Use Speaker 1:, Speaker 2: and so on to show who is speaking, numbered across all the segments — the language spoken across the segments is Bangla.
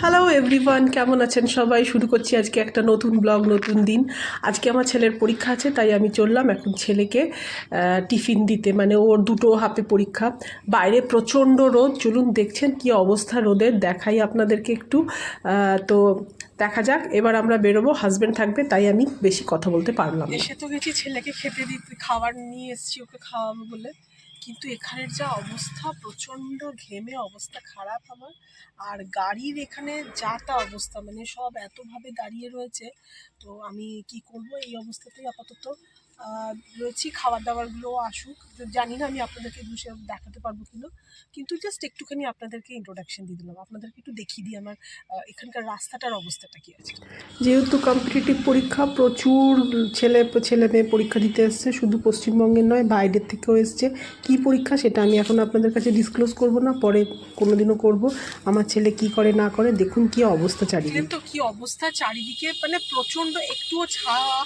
Speaker 1: হ্যালো এভরিওয়ান কেমন আছেন সবাই? শুরু করছি আজকে একটা নতুন ব্লগ নতুন দিন। আজকে আমার ছেলের পরীক্ষা আছে, তাই আমি চললাম এখন ছেলেকে টিফিন দিতে। মানে ওর দুটো হাফে পরীক্ষা। বাইরে প্রচণ্ড রোদ। চলুন দেখছেন কি অবস্থা রোদের। দেখাই আপনাদেরকে একটু। তো দেখা যাক, এবার আমরা বেরোবো। হাজব্যান্ড থাকবে, তাই আমি বেশি কথা বলতে পারলাম
Speaker 2: এসে তো গেছি ছেলেকে খেতে দিতে। খাবার নিয়ে এসেছি, ওকে খাওয়াবো বলে। কিন্তু এখানের যা অবস্থা, প্রচণ্ড ঘেমে অবস্থা খারাপ আমার। আর গাড়ির এখানে যা তা অবস্থা মানে সব এতভাবে দাঁড়িয়ে রয়েছে, তো আমি কি করব? এই অবস্থাতেই আপাতত রয়েছি। খাবার দাবারগুলো আসুক। জানি না আমি আপনাদেরকে দেখাতে পারব কিনা। কিন্তু জাস্ট একটুখানি আপনাদেরকে ইন্ট্রোডাকশন দিয়ে দিলাম। আপনাদেরকে একটু দেখিয়ে দিই আমার এখানকার রাস্তাটার অবস্থাটা কি আছে।
Speaker 1: যেহেতু কম্পিটিটিভ পরীক্ষা প্রচুর ছেলে ছেলে মেয়ে পরীক্ষা দিতে এসছে শুধু পশ্চিমবঙ্গের নয় বাইরের থেকেও এসছে। কি পরীক্ষা সেটা আমি এখন আপনাদের কাছে ডিসক্লোজ করব না পরে কোনোদিনও করব। আমার ছেলে কি করে না করে দেখুন কি অবস্থা চারিদিকে।
Speaker 2: তো কি অবস্থা চারিদিকে মানে প্রচণ্ড একটুও ছায়া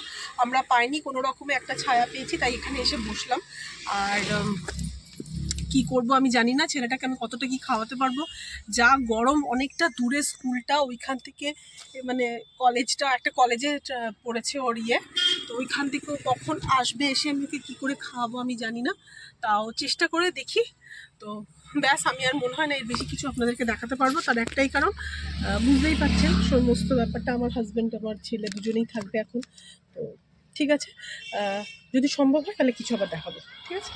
Speaker 2: আমরা পাইনি কোনো রকমে একটা ছায়া পেয়েছি তাই এখানে এসে বসলাম। আর কি করব আমি জানি না, ছেলেটাকে আমি কতটা কি খাওয়াতে পারব। যা গরম অনেকটা দূরে স্কুলটা, ওইখান থেকে মানে কলেজটা, একটা কলেজে পড়েছে ওর ইয়ে। তো ওইখান থেকে কখন আসবে, এসে আমি ওকে কী করে খাওয়াবো আমি জানি না, তাও চেষ্টা করে দেখি। তো ব্যাস, আমি আর মনে হয় না এর বেশি কিছু আপনাদেরকে দেখাতে পারব, তার একটাই কারণ বুঝতেই পারছেন, সমস্ত ব্যাপারটা আমার হাজব্যান্ড আমার ছেলে দুজনেই থাকবে এখন। তো ঠিক আছে যদি সম্ভব হয় তাহলে কিছু আবার দেখাবো, ঠিক আছে?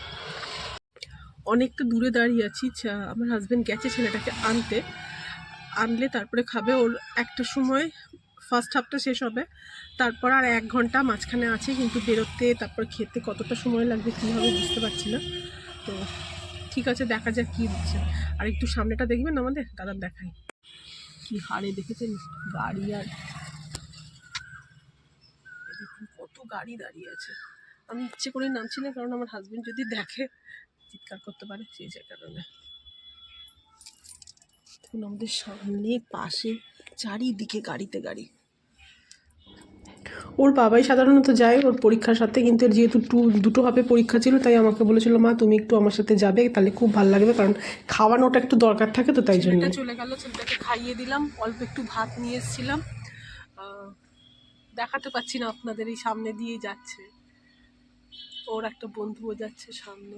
Speaker 2: অনেকটা দূরে দাঁড়িয়ে আছি আমার হাজব্যান্ড গেছে ছেলেটাকে আনতে। আনলে তারপরে খাবে ওর একটা সময় ফার্স্ট হাফটা শেষ হবে। তারপর আর এক ঘণ্টা মাঝখানে আছে, কিন্তু বেরোতে, তারপর খেতে কতটা সময় লাগবে কী হবে বুঝতে পারছি না। তো ঠিক আছে, দেখা যাক কী হচ্ছে। আর একটু সামনেটা দেখবেন আমাদের? দাদা দেখাই। কি হারে দেখেছেন? গাড়ি আর দেখুন কত গাড়ি দাঁড়িয়ে আছে। আমি ইচ্ছে করে নামছি না, কারণ আমার হাজবেন্ড যদি দেখে চিৎকার করতে পারে সেই যে কারণে। দেখুন আমাদের সামনে পাশে চারিদিকে গাড়িতে গাড়ি।
Speaker 1: ওর বাবাই সাধারণত যায় ওর পরীক্ষার সাথে কিন্তু যেহেতু টু দুটো হাফে পরীক্ষা ছিল তাই আমাকে বলেছিল মা তুমি একটু আমার সাথে যাবে তাহলে খুব ভালো লাগবে কারণ খাওয়ানোটা একটু দরকার থাকে তো তাই জন্য।
Speaker 2: চলে গেল ছেলেটাকে খাইয়ে দিলাম অল্প একটু ভাত নিয়ে এসেছিলাম। দেখাতে পাচ্ছি না আপনাদের এই সামনে দিয়েই যাচ্ছে। ওর একটা বন্ধুও যাচ্ছে সামনে।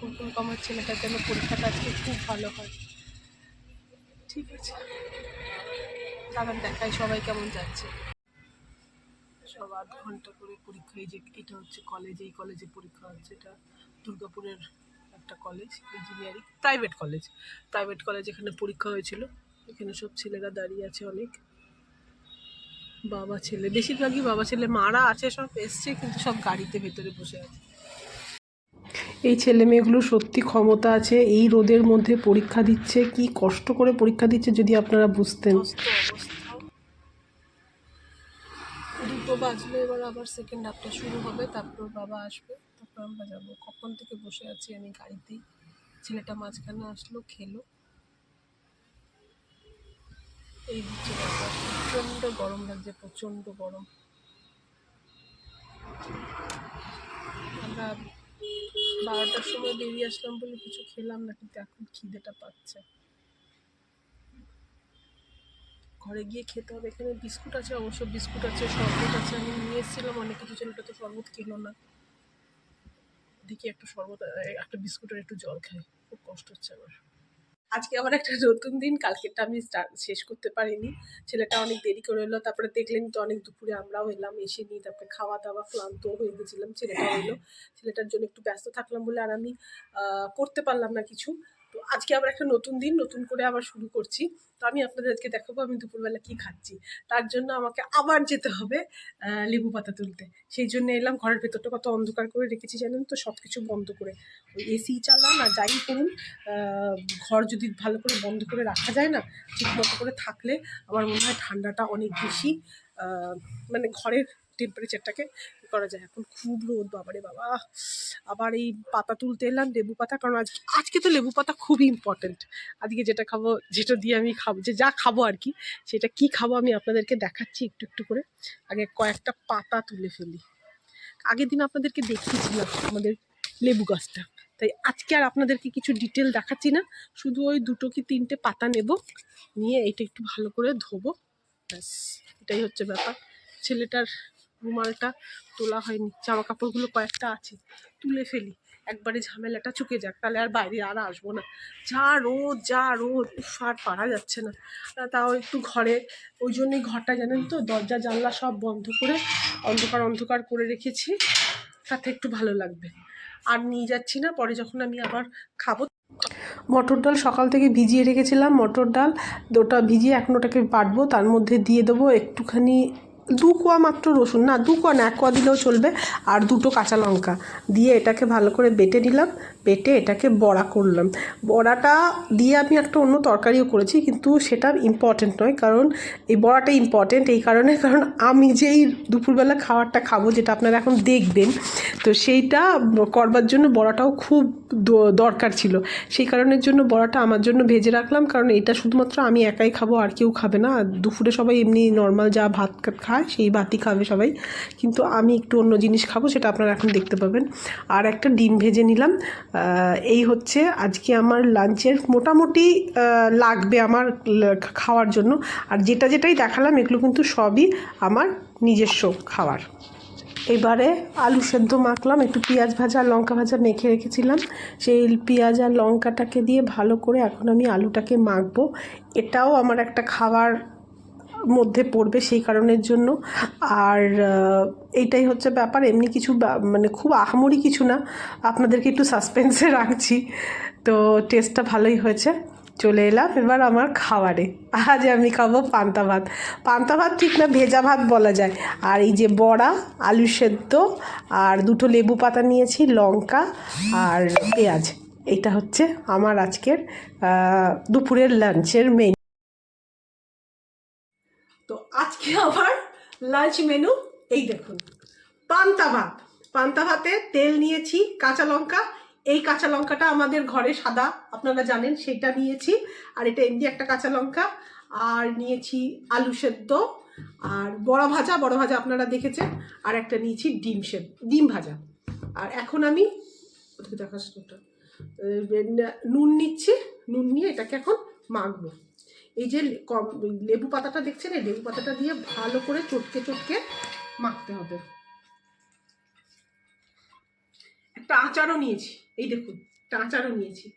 Speaker 2: করুক আমার ছেলেটার জন্য পরীক্ষাটা আজকে খুব ভালো হয়। ঠিক আছে। দাঁড়ান দেখাই সবাই কেমন যাচ্ছে। সব আধ ঘণ্টা করে পরীক্ষা, এই যে এটা হচ্ছে কলেজ এই কলেজে পরীক্ষা হচ্ছে এটা দুর্গাপুরের একটা college engineering private college private college এখানে পরীক্ষা হয়েছিল। এখানে সব ছেলেরা দাঁড়িয়ে আছে অনেক। বাবা ছেলে, বেশিরভাগই বাবা ছেলে, মারা আছে, সব এসছে, কিন্তু সব গাড়িতে ভেতরে বসে আছে।
Speaker 1: এই ছেলে মেয়েগুলো সত্যি ক্ষমতা আছে, এই রোদের মধ্যে পরীক্ষা দিচ্ছে, কি কষ্ট করে পরীক্ষা দিচ্ছে যদি আপনারা বুঝতেন।
Speaker 2: দুটো বাজলে, এবার আবার সেকেন্ড হাফটা শুরু হবে, তারপর বাবা আসবে, তারপর আমরা যাব। কখন থেকে বসে আছি আমি গাড়িতেই ছেলেটা মাঝখানে আসলো, খেলো। এই হচ্ছে প্রচণ্ড গরম লাগছে, প্রচণ্ড গরম। আমরা বারোটার সময় বেরিয়ে আসলাম বলে কিছু খেলাম না, কিন্তু এখন খিদেটা পাচ্ছে। ঘরে গিয়ে খেতে হবে। এখানে বিস্কুট আছে, অবশ্য বিস্কুট আছে, শরবত আছে। আমি নিয়ে এসেছিলাম, অনেক কিছু ছেলেটা তো শরবত খেলো না। দেখি একটা শরবত, একটা বিস্কুটের একটু জল খাই, খুব কষ্ট হচ্ছে আমার। আজকে আমার একটা নতুন দিন, কালকেরটা আমি শেষ করতে পারিনি। ছেলেটা অনেক দেরি করে এলো, তারপরে দেখলেন তো অনেক দুপুরে আমরাও এলাম, এসে নিয়ে তারপরে খাওয়া দাওয়া ক্লান্ত হয়ে গেছিলাম ছেলেটা এলো। ছেলেটার জন্য একটু ব্যস্ত থাকলাম বলে আর আমি করতে পারলাম না কিছু। তো আজকে আবার একটা নতুন দিন, নতুন করে আবার শুরু করছি। তো আমি আপনাদের আজকে দেখাবো আমি দুপুরবেলা কি খাচ্ছি। তার জন্য আমাকে আবার যেতে হবে লেবু পাতা তুলতে। সেই জন্য এলাম, ঘরের ভেতরটা কত অন্ধকার করে রেখেছি জানেন তো? সব কিছু বন্ধ করে। এসি চালান আর যাই করুন ঘর যদি ভালো করে বন্ধ করে রাখা যায় না, ঠিক মতো করে থাকলে আমার মনে হয় ঠান্ডাটা অনেক বেশি মানে ঘরের টেম্পারেচারটাকে করা যায়। এখন খুব রোদ, বাবারে বাবা। আবার এই পাতা তুলতে এলাম, লেবু পাতা, কারণ আজকে আজকে তো লেবু পাতা খুবই ইম্পর্টেন্ট আজকে যেটা খাব, যেটা দিয়ে আমি খাব যে যা খাব আর কি, সেটা কি খাব আমি আপনাদেরকে দেখাচ্ছি একটু একটু করে। আগে কয়েকটা পাতা তুলে ফেলি। আগের দিন আপনাদেরকে দেখিয়েছিলাম আমাদের লেবু গাছটা। তাই আজকে আর আপনাদেরকে কিছু ডিটেল দেখাচ্ছি না। শুধু ওই দুটো কি তিনটে পাতা নেব, নিয়ে এটা একটু ভালো করে ধোবো। ব্যাস, এটাই হচ্ছে ব্যাপার। ছেলেটার রুমালটা তোলা হয়নি। জামা কাপড়গুলো কয়েকটা আছে তুলে ফেলি। একবারে ঝামেলাটা চুকে যাক তাহলে আর বাইরে আর আসব না। যা রোদ যা রোদ উফ, আর পারা যাচ্ছে না। তাও একটু ঘরে ওই জন্যই ঘরটা জানেন তো দরজা জানলা সব বন্ধ করে অন্ধকার অন্ধকার করে রেখেছি। তাতে একটু ভালো লাগবে। আর নিয়ে যাচ্ছি না পরে যখন আমি আবার খাব মটর ডাল সকাল থেকে ভিজিয়ে রেখেছিলাম। মটর ডাল ওটা ভিজিয়ে এখন ওটাকে বাটবো তার মধ্যে দিয়ে দেবো একটুখানি দু কোয়া মাত্র রসুন, না, দু কোয়া না, এক কোয়া দিলেও চলবে। আর দুটো কাঁচা লঙ্কা দিয়ে এটাকে ভালো করে বেটে নিলাম, বেটে এটাকে বড়া করলাম। বড়াটা দিয়ে আমি একটা অন্য তরকারিও করেছি, কিন্তু সেটা ইম্পর্টেন্ট নয়, কারণ এই বড়াটা ইম্পর্টেন্ট এই কারণে, কারণ আমি যেই দুপুরবেলা খাবারটা খাব, যেটা আপনারা এখন দেখবেন, তো সেইটা করবার জন্য বড়াটাও খুব দরকার ছিল। সেই কারণের জন্য বড়াটা আমার জন্য ভেজে রাখলাম, কারণ এটা শুধুমাত্র আমি একাই খাব, আর কেউ খাবে না। দুপুরে সবাই এমনি নর্মাল যা ভাত খা- খায় সেই ভাতই খাবে সবাই। কিন্তু আমি একটু অন্য জিনিস খাব, সেটা আপনারা এখন দেখতে পাবেন। আর একটা ডিম ভেজে নিলাম। এই হচ্ছে আজকে আমার লাঞ্চের মোটামুটি লাগবে আমার খাওয়ার জন্য। আর যেটা যেটাই দেখালাম, এগুলো কিন্তু সবই আমার নিজস্ব খাওয়ার। এবারে আলু সেদ্ধ মাখলাম, একটু পেঁয়াজ ভাজা, লঙ্কা ভাজা মেখে রেখেছিলাম। সেই পেঁয়াজ আর লঙ্কাটাকে দিয়ে ভালো করে এখন আমি আলুটাকে মাখবো। এটাও আমার একটা খাবার মধ্যে পড়বে সেই কারণের জন্য। আর এইটাই হচ্ছে ব্যাপার। এমনি কিছু মানে খুব আহামরি কিছু না। আপনাদেরকে একটু সাসপেন্সে রাখছি। তো টেস্টটা ভালোই হয়েছে। চলে এলাম এবার আমার খাবারে। আজ আমি খাব পান্তা ভাত। পান্তা ভাত ঠিক না, ভেজা ভাত বলা যায়। আর এই যে বড়া, আলু সেদ্ধ, আর দুটো লেবু পাতা নিয়েছি, লঙ্কা আর পেঁয়াজ। এটা হচ্ছে আমার আজকের দুপুরের লাঞ্চের মেনু তো আজকে আমার লাঞ্চ মেনু এই দেখুন। পান্তা ভাত। পান্তা ভাতে তেল নিয়েছি কাঁচা লঙ্কা। এই কাঁচা লঙ্কাটা আমাদের ঘরে সাদা আপনারা জানেন সেটা নিয়েছি। আর এটা এমনি একটা কাঁচা লঙ্কা। আর নিয়েছি আলু সেদ্ধ। আর বড়া ভাজা বড় ভাজা আপনারা দেখেছেন। আর একটা নিয়েছি ডিম সেদ্ধ ডিম ভাজা। আর এখন আমি। আহ, নুন নিচ্ছি। নুন নিয়ে এটাকে এখন মাখবো। এই যে কম, লেবু পাতাটা দেখছেন? এই লেবু পাতাটা দিয়ে ভালো করে চটকে চটকে মাখতে হবে। একটা আচারও নিয়েছি। এই দেখুন, একটা আচারও নিয়েছি।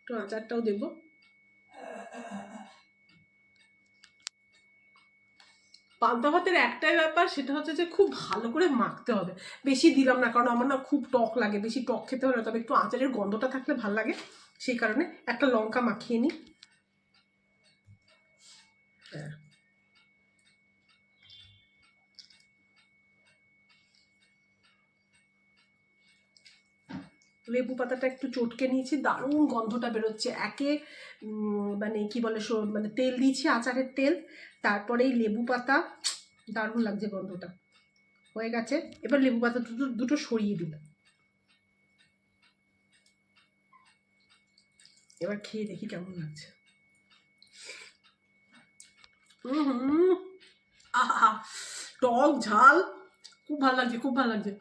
Speaker 2: একটু আচারটাও দেবো। পান্তা ভাতের একটাই ব্যাপার, সেটা হচ্ছে যে খুব ভালো করে মাখতে হবে। বেশি দিলাম না, কারণ আমার না খুব টক লাগে। বেশি টক খেতে হবে তবে একটু আচারের গন্ধটা থাকলে ভালো লাগে। সেই কারণে একটা লঙ্কা মাখিয়ে নিই। হ্যাঁ। লেবু পাতাটা একটু চটকে নিয়েছি, দারুণ গন্ধটা বেরোচ্ছে। একে মানে কি বলে মানে তেল দিয়েছি, আচারের তেল, তারপরে এই লেবু পাতা। দারুণ লাগছে গন্ধটা। হয়ে গেছে। এবার লেবু পাতা দুটো দুটো সরিয়ে দিলাম। এবার খেয়ে দেখি কেমন লাগছে। হুম আহা টক ঝাল। খুব ভালো লাগছে খুব ভালো লাগছে।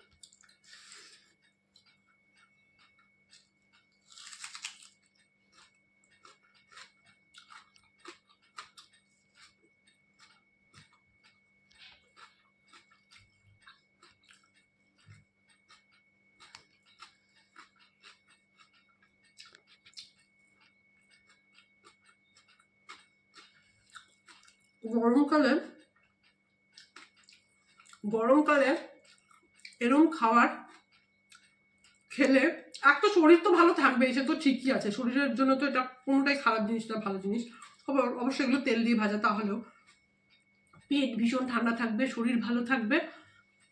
Speaker 2: গরমকালে গরমকালে এরম খাবার খেলে একটা শরীর তো ভালো থাকবে সে তো ঠিকই আছে। শরীরের জন্য তো এটা কোনোটাই খারাপ জিনিস না, ভালো জিনিস। অবশ্যই এগুলো তেল দিয়ে ভাজা তাহলেও। পেট ভীষণ ঠান্ডা থাকবে, শরীর ভালো থাকবে,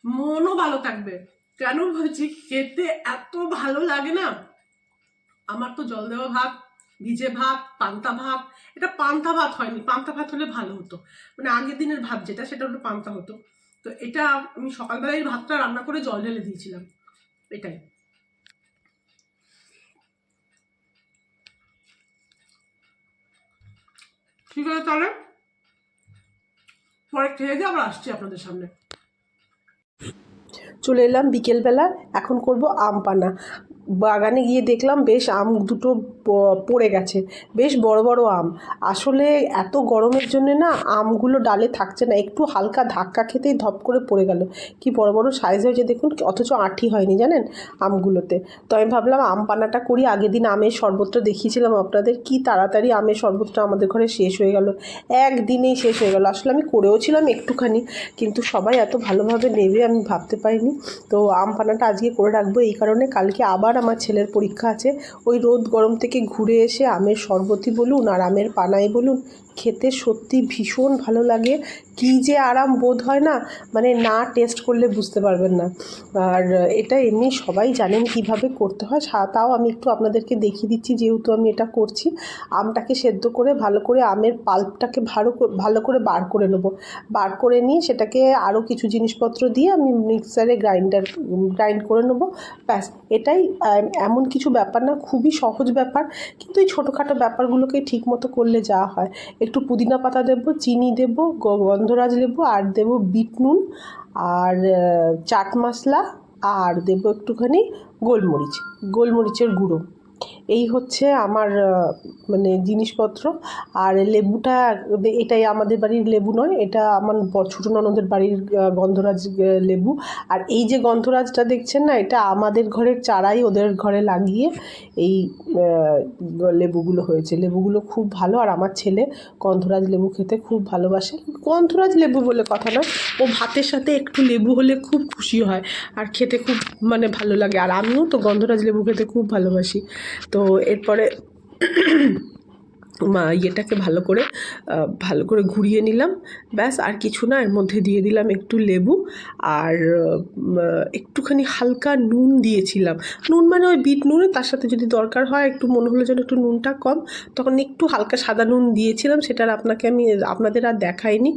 Speaker 2: মনও ভালো থাকবে। কেন বলছি, খেতে এত ভালো লাগে না? আমার তো জল দেওয়া ভাত। ভিজে ভাত, পান্তা ভাত, এটা পান্তা ভাত হয়নি, পান্তা ভাত হলে ভালো হতো। মানে আগের দিনের ভাত যেটা, সেটা হলো পান্তা হতো। তো এটা আমি সকালবেলায় ভাতটা রান্না করে জল ঢেলে দিয়েছিলাম, এটাই। ঠিক আছে তাহলে? পরে খেয়ে দিয়ে আবার আসছি আপনাদের সামনে। চলে এলাম বিকেলবেলা, এখন করব আম পানা। বাগানে গিয়ে দেখলাম বেশ আম দুটো পড়ে গেছে। বেশ বড় বড় আম। আসলে এত গরমের জন্য না আমগুলো ডালে থাকছে না। একটু হালকা ধাক্কা খেতেই ধপ করে পড়ে গেল। কি বড় বড় সাইজ হয়েছে দেখুন, অথচ আঠি হয়নি জানেন আমগুলোতে। তো আমি ভাবলাম আম পানাটা করি। আগের দিন আমের শরবতটা দেখিয়েছিলাম আপনাদের। কি তাড়াতাড়ি আমের শরবতটা আমাদের ঘরে শেষ হয়ে গেল। একদিনেই শেষ হয়ে গেল। আসলে আমি করেও ছিলাম একটুখানি, কিন্তু সবাই এত ভালোভাবে নেবে আমি ভাবতে পারিনি। তো আম পানাটা আজকে করে রাখব এই কারণে। কালকে আবার আমার ছেলের পরীক্ষা আছে। ওই রোদ গরম থেকে ঘুরে এসে আমের শরবতই বলুন আর আমের পানাই বলুন। খেতে সত্যি ভীষণ ভালো লাগে। কী যে আরাম বোধ হয় না? মানে না টেস্ট করলে বুঝতে পারবেন না। আর এটা এমনি সবাই জানেন কীভাবে করতে হয়। তাও আমি একটু আপনাদেরকে দেখিয়ে দিচ্ছি যেহেতু আমি এটা করছি। আমটাকে সেদ্ধ করে ভালো করে আমের পাল্পটাকে ভালো ভালো করে বার করে নেব। বার করে নিয়ে সেটাকে আরও কিছু জিনিসপত্র দিয়ে আমি মিক্সারে গ্রাইন্ডার গ্রাইন্ড করে নেব। ব্যাস, এটাই এমন কিছু ব্যাপার না, খুবই সহজ ব্যাপার। কিন্তু এই ছোটোখাটো ব্যাপারগুলোকে ঠিক মতো করলে যা হয়। একটু পুদিনা পাতা দেবো, চিনি দেবো গন্ধরাজ লেবু, আর দেবো বিট নুন, আর চাট মশলা, আর দেবো একটুখানি গোলমরিচ, গোলমরিচের গুঁড়ো। এই হচ্ছে আমার মানে জিনিসপত্র। আর লেবুটা, এটাই আমাদের বাড়ির লেবু নয়, এটা আমার ছোটো ননদের বাড়ির গন্ধরাজ লেবু। আর এই যে গন্ধরাজটা দেখছেন না, এটা আমাদের ঘরের চারাই ওদের ঘরে লাগিয়ে এই লেবুগুলো হয়েছে। লেবুগুলো খুব ভালো, আর আমার ছেলে গন্ধরাজ লেবু খেতে খুব ভালোবাসে। গন্ধরাজ লেবু বলে কথা নয়, ও ভাতের সাথে একটু লেবু হলে খুব খুশি হয়, আর খেতে খুব মানে ভালো লাগে। আর আমিও তো গন্ধরাজ লেবু খেতে খুব ভালোবাসি। তো এরপরে মা ইয়েটাকে ভালো করে ভালো করে ঘুরিয়ে নিলাম। ব্যাস, আর কিছু না, এর মধ্যে দিয়ে দিলাম একটু লেবু আর একটুখানি হালকা নুন দিয়েছিলাম। নুন মানে ওই বিট নুনে, তার সাথে যদি দরকার হয়, একটু মনে হলো যেন একটু নুনটা কম। তখন একটু হালকা সাদা নুন দিয়েছিলাম সেটার আপনাকে আমি, আপনাদের আর দেখাইনি।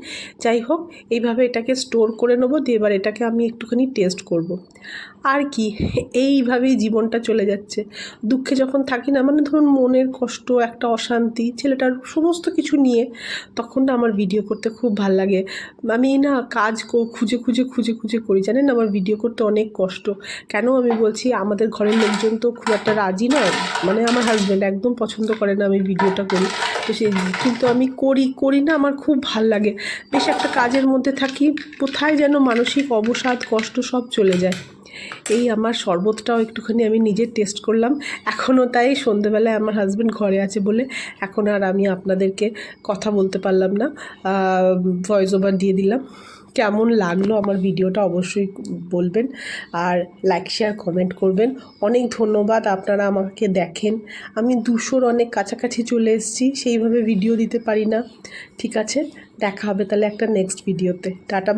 Speaker 2: যাই হোক, এইভাবে এটাকে স্টোর করে নেব, দিয়ে এবার এটাকে আমি একটুখানি টেস্ট করব। আর কি? এইভাবেই জীবনটা চলে যাচ্ছে। দুঃখে যখন থাকি না মানে ধরুন মনের কষ্ট, একটা অশান্তি, ছেলেটার সমস্ত কিছু নিয়ে তখন না আমার ভিডিও করতে খুব ভালো লাগে। আমি না কাজ খুঁজে খুঁজে খুঁজে খুঁজে করি, জানেন? আমার ভিডিও করতে অনেক কষ্ট। কেন আমি বলছি, আমাদের ঘরের লোকজন তো খুব একটা রাজি নয় মানে আমার হাজব্যান্ড একদম পছন্দ করে না আমি ভিডিওটা করি। তো সেই, কিন্তু আমি করি করি না আমার খুব ভালো লাগে। বেশ একটা কাজের মধ্যে থাকি, কোথায় যেন মানসিক অবসাদ, কষ্ট সব চলে যায়। এই আমার শরবতটাও একটুখানি আমি নিজে টেস্ট করলাম। এখনও তাই সন্ধেবেলায় আমার হাজব্যান্ড ঘরে আছে বলে এখন আর আমি আপনাদেরকে কথা বলতে পারলাম না। ভয়েস ওভার দিয়ে দিলাম। কেমন লাগল আমার ভিডিওটা অবশ্যই বলবেন। আর লাইক শেয়ার কমেন্ট করবেন। অনেক ধন্যবাদ আপনারা আমাকে দেখেন। আমি দুশোর অনেক কাছাকাছি চলে এসেছি, সেইভাবে ভিডিও দিতে পারি না। ঠিক আছে? দেখা হবে তাহলে একটা নেক্সট ভিডিওতে টাটা